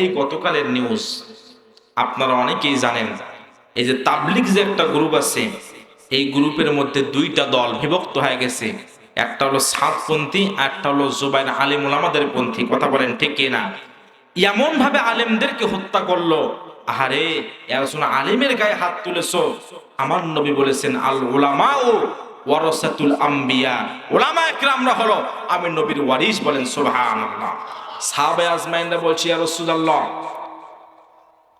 এই গতকালের নিউজ আপনারা অনেকেই জানেন, এই যে তাবলিক যে একটা গ্রুপ আছে, এই গ্রুপের মধ্যে দুইটা দল বিভক্ত হয়ে গেছে। একটা হলো সাতপন্থী একটা হলো জুবাইর আলিমুল আমাদের পন্থী, কথা বলেন ঠিক না এমন ভাবে আলেমদেরকে হত্যা করল। আহারে একজন আলিমের গায়ে হাত তুলেছো? আমার নবী বলেছেন, আল ওলামা ও ওয়ারসাতুল আম্বিয়া। ওলামা একরামরা হলো, আমি নবীর ওয়ারিস বলেন, সুবহানাল্লাহ। সাহাবে আজমাইনরা বলছি, ইয়া রাসূলুল্লাহ,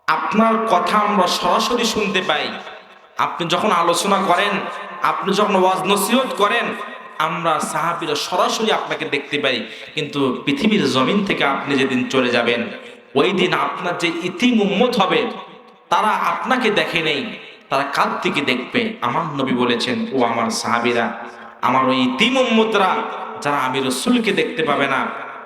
আপনার কথা আমরা সরাসরি শুনতে পাই। আপনি যখন আলোচনা করেন, আপনি যখন ওয়াজ নসিহত করেন, আমরা সাহাবিরা সরাসরি আপনাকে দেখতে পাই। কিন্তু পৃথিবীর জমিন থেকে আপনি যেদিন চলে যাবেন, ওই দিন আপনার যে ইতিম উম্মত হবে, তারা আপনাকে দেখে নেই। তারা কার থেকে দেখবে। আমার নবী বলেছেন, ও আমার সাহাবিরা, আমার ওই ইতিম উম্মতরা, যারা আমি রসুলকে দেখতে পাবে না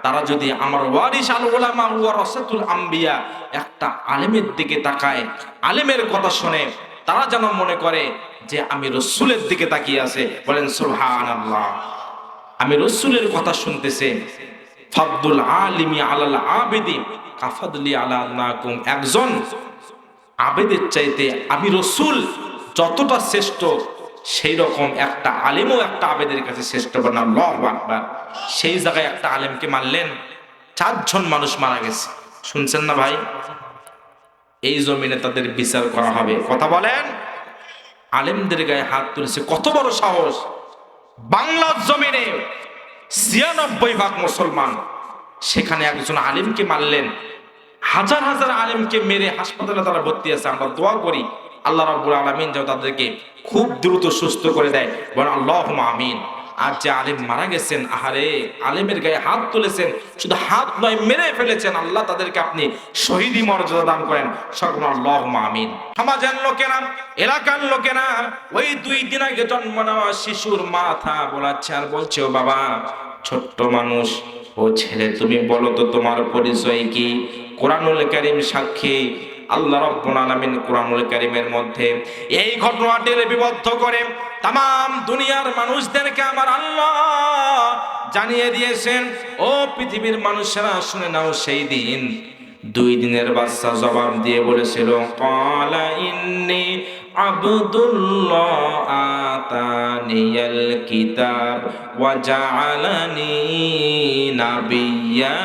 তারা যদি আমার ওয়ারিস আল ওলামা ওয়া রসাতুল আম্বিয়া, একটা আলেমের দিকে তাকায়, আলেমের কথা শুনে তারা যেন মনে করে যে আমি রসুলের দিকে তাকিয়ে আছে। বলেন সুবহান আল্লাহ আমি রসুলের কথা শুনতেছে। ফাদুল আলিমি আলাল আবেদি কাফাদলি আলা নাকুম একজন আবেদের চাইতে আমি রসুল যতটা শ্রেষ্ঠ সেই রকম একটা আলেমও একটা আবেদের কাছে শ্রেষ্ঠ বানা লহ আকবার। সেই জায়গায় একটা আলেমকে মারলেন, চারজন মানুষ মারা গেছে। শুনছেন না ভাই? এই জমিনে তাদের বিচার করা হবে। কথা বলেন? আলেমদের গায়ে হাত তুলেছে কত বড় সাহস। বাংলার জমিনে ছিয়ানব্বই ভাগ মুসলমান। সেখানে একজন আলিমকে মারলেন। হাজার হাজার আলেমকে মেরে হাসপাতালে তারা ভর্তি আছে। আমরা দোয়া করি আল্লাহ রাব্বুল আলামিন যেন তাদেরকে খুব দ্রুত সুস্থ করে দেয়। বলেন আল্লাহ আমিন। আর যে আলেম মারা গেছেন, আহারে, আলেমের গায়ে হাত তুলেছেন, শুধু হাত নয়, মেরে ফেলেছেন, আল্লাহ তাদেরকে আপনি শহীদি মর্যাদা দান করেন। সকল আল্লাহ আমিন। সমাজের লোকেরা, এলাকার লোকেরা, ওই দুই দিন আগে জন্ম নেওয়া শিশুর মাথা বোলাচ্ছে আর বলছে, ও বাবা, ছোট্ট মানুষ, ও ছেলে, তুমি বলো তো তোমার পরিচয় কি? কোরআনুল কারিম সাক্ষী আল্লাহ রব্বুল আলামিন কোরআনুল কারিমের মধ্যে এই ঘটনাটি লিপিবদ্ধ করে তাম দুনিয়ার মানুষদেরকে আমার আল্লাহ জানিয়ে দিয়েছেন, ও পৃথিবীর মানুষেরা, শুনে নাও সেই দিন। দুই দিনের বাচ্চা জবাব দিয়ে বলেছিল কলা ইন্নি আবদুল্লাহ আতানিয়াল কিতাব ওয়া জাআলানি নাবিয়্যা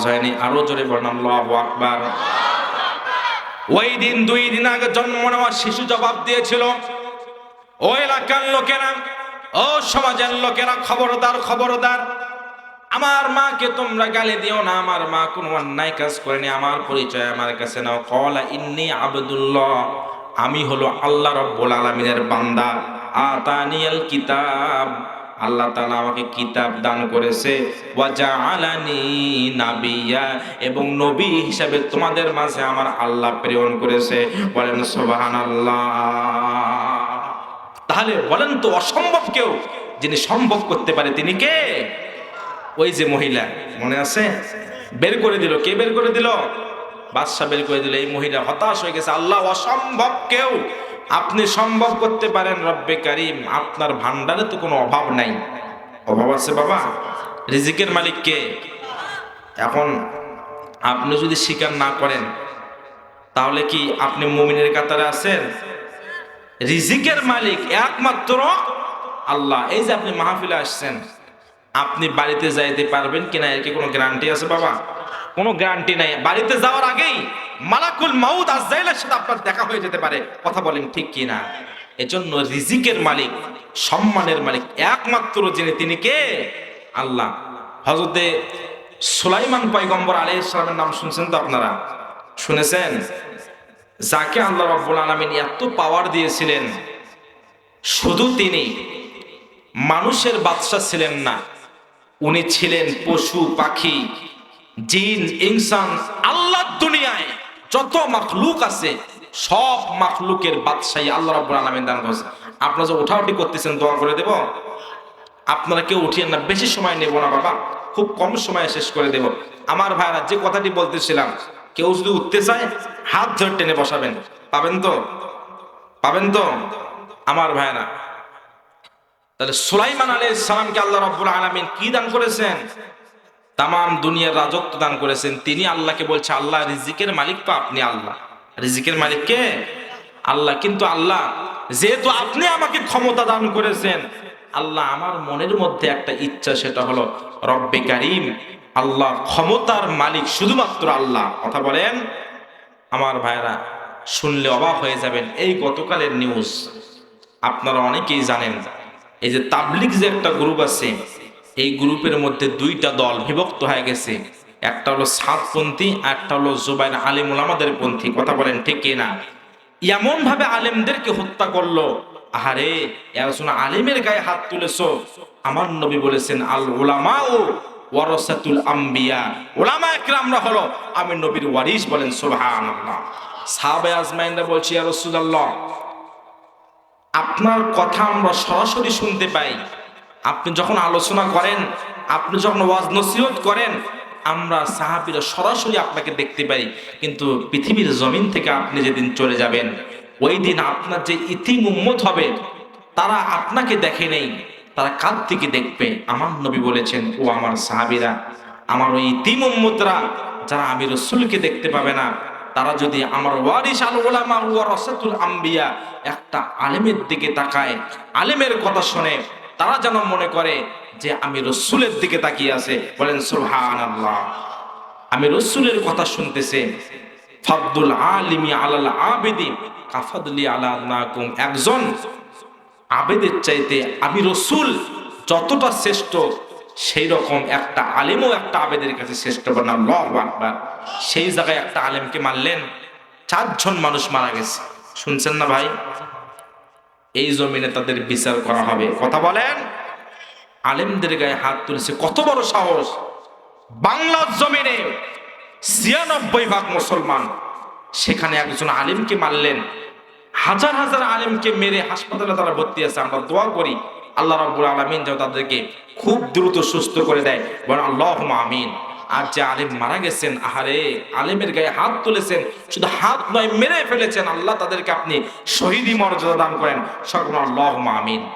আওয়াজ হয়নি আরও জোরে বলেন, আল্লাহু আকবার। ওই দিন, দুই দিন আগে জন্ম নেওয়া শিশু জবাব দিয়েছিল, ও এলাকার লোকেরা, ও সমাজের লোকেরা, খবরদার খবরদার, আমার মাকে তোমরা গালি দিও না, আমার মা কোনো অন্যায় কাজ করেনি, আমার পরিচয় আমার কাছে নাও। কলা, ইন্নি আবদুল্লাহ, আমি হলো আল্লাহ রব্বুল আলমিনের বান্দা, আতানিয়াল কিতাব। আল্লাহ তালা আমাকে কিতাব দান করেছে ওয়াজা আলানি নাবিয়া এবং নবী হিসাবে তোমাদের মাঝে আমার আল্লাহ প্রেরণ করেছে। বলেন, সুবহানাল্লাহ তাহলে বলেন তো, অসম্ভব কেউ যিনি সম্ভব করতে পারে, তিনি কে? ওই যে মহিলা, মনে আছে? বের করে দিল, কে বের করে দিল? বাদশাহ বের করে দিল, এই মহিলা হতাশ হয়ে গেছে। আল্লাহ, অসম্ভব কেউ আপনি সম্ভব করতে পারেন রব্বে কারিম, আপনার ভান্ডারে তো কোনো অভাব নাই। অভাব আছে বাবা? রিজিকের মালিক কে? এখন আপনি যদি স্বীকার না করেন, তাহলে কি আপনি মুমিনের কাতারে আছেন? রিজিকের মালিক একমাত্র আল্লাহ। এই যে আপনি মাহফিলে আসছেন, আপনি বাড়িতে যাইতে পারবেন কিনা, এর কি কোনো গ্যারান্টি আছে বাবা? কোনো গ্যারান্টি নাই। বাড়িতে যাওয়ার আগেই মালাকুল মাউদ আজাইলের সাথে আপনার দেখা হয়ে যেতে পারে। কথা বলেন ঠিক কি না এজন্য রিজিকের মালিক, সম্মানের মালিক একমাত্র যিনি, তিনি কে? আল্লাহ। হজরতে সুলাইমান পয়গম্বর আলী ইসলামের নাম শুনছেন তো আপনারা? শুনেছেন? যাকে আল্লাহ রব্বুল আলমিন এত পাওয়ার দিয়েছিলেন, শুধু তিনি মানুষের বাদশা ছিলেন না, উনি ছিলেন পশু, পাখি, জিন, ইনসান, আল্লাহ যত মাখলুক আছে, সব মাখলুকের বাদশাহী আল্লাহ রাব্বুল আলামিন দান করেছে। আপনারা যে ওঠাউঠি করতেছেন, দোয়া করে দেব। আপনারা কেউ উঠিয়েন না, বেশি সময় নেব না, বাবা। খুব কম সময়ে শেষ করে দেব। আমার ভাইরা, যে কথাটি বলতেছিলাম, কেউ যদি উঠতে চায়, হাত ধরে টেনে বসাবেন। পাবেন তো? পাবেন তো? আমার ভাইরা, তাহলে সুলাইমান আলী সালামকে আল্লাহ রব্বুল আলমিন কি দান করেছেন? তাম দুনিয়ার রাজত্ব দান করেছেন। তিনি আল্লাহকে বলছে, আল্লাহ রিজিকের মালিক তো আপনি আল্লাহ। রিজিকের মালিক কে? আল্লাহ। কিন্তু আল্লাহ, যেহেতু আপনি আমাকে ক্ষমতা দান করেছেন, আল্লাহ আমার মনের মধ্যে একটা ইচ্ছা, সেটা হলো রব্বে কারিম, আল্লাহ ক্ষমতার মালিক, শুধুমাত্র আল্লাহ। কথা বলেন? আমার ভাইরা, শুনলে অবাক হয়ে যাবেন, এই গতকালের নিউজ আপনারা অনেকেই জানেন, এই যে তাবলিক যে একটা গ্রুপ আছে এই গ্রুপের মধ্যে দুইটা দল বিভক্ত হয়ে গেছে। একটা হলো সাতপন্থী একটা হলো জুবাইর আলিমুল আমাদের পন্থী। কথা বলেন ঠিক না? এমন ভাবে আলেমদেরকে হত্যা করল। আহারে একজন আলিমের গায়ে হাত তুলেছো। আমার নবী বলেছেন, আল ওলামা ও ওয়ারসাতুল আম্বিয়া। ওলামা একরামরা হলো, আমি নবীর ওয়ারিস বলেন, সুবহানাল্লাহ। সাহাবে আজমাইনরা বলছি, ইয়া রাসূলুল্লাহ, আপনার কথা আমরা সরাসরি শুনতে পাই। আপনি যখন আলোচনা করেন, আপনি যখন ওয়াজ নসিহত করেন, আমরা সাহাবিরা সরাসরি আপনাকে দেখতে পাই। কিন্তু পৃথিবীর জমিন থেকে আপনি যেদিন চলে যাবেন, ওই দিন আপনার যে ইতিম উম্মত হবে, তারা আপনাকে দেখে নেই, তারা কার থেকে দেখবে। আমার নবী বলেছেন, ও আমার সাহাবিরা, আমার ওই ইতিম উম্মতরা, যারা আমি রসুলকে দেখতে পাবে না, তারা যদি আমার ওয়ারিস আল ওলামা ওয়া রসাতুল আম্বিয়া, একটা আলেমের দিকে তাকায়, আলেমের কথা শুনে তারা যেন মনে করে যে আমি রসুলের দিকে তাকিয়ে আছে। বলেন সুবহান আল্লাহ আমি রসুলের কথা শুনতেছে। ফাদুল আলিমি আলাল আবেদি কাফাদুলি আলা নাকুম একজন আবেদের চাইতে আমি রসুল যতটা শ্রেষ্ঠ, সেই রকম একটা আলেমও একটা আবেদের কাছে শ্রেষ্ঠ বানাম আকবার। সেই জায়গায় একটা আলেমকে মারলেন। চারজন মানুষ মারা গেছে। শুনছেন না ভাই? এই জমিনে তাদের বিচার করা হবে। কথা বলেন? আলেমদের গায়ে হাত তুলেছে কত বড় সাহস। বাংলার জমিনে ছিয়ানব্বই ভাগ মুসলমান। সেখানে একজন আলেমকে মারলেন। হাজার হাজার আলেমকে মেরে হাসপাতালে তারা ভর্তি আছে। আমরা দোয়া করি, আল্লাহ রাব্বুল আলামিন যেন তাদেরকে খুব দ্রুত সুস্থ করে দেয়। বলেন আল্লাহ আমিন। আর যে আলেম মারা গেছেন, আহারে, আলেমের গায়ে হাত তুলেছেন, শুধু হাত নয়, মেরে ফেলেছেন, আল্লাহ তাদেরকে আপনি শহীদি মর্যাদা দান করেন। লহমা আমিন।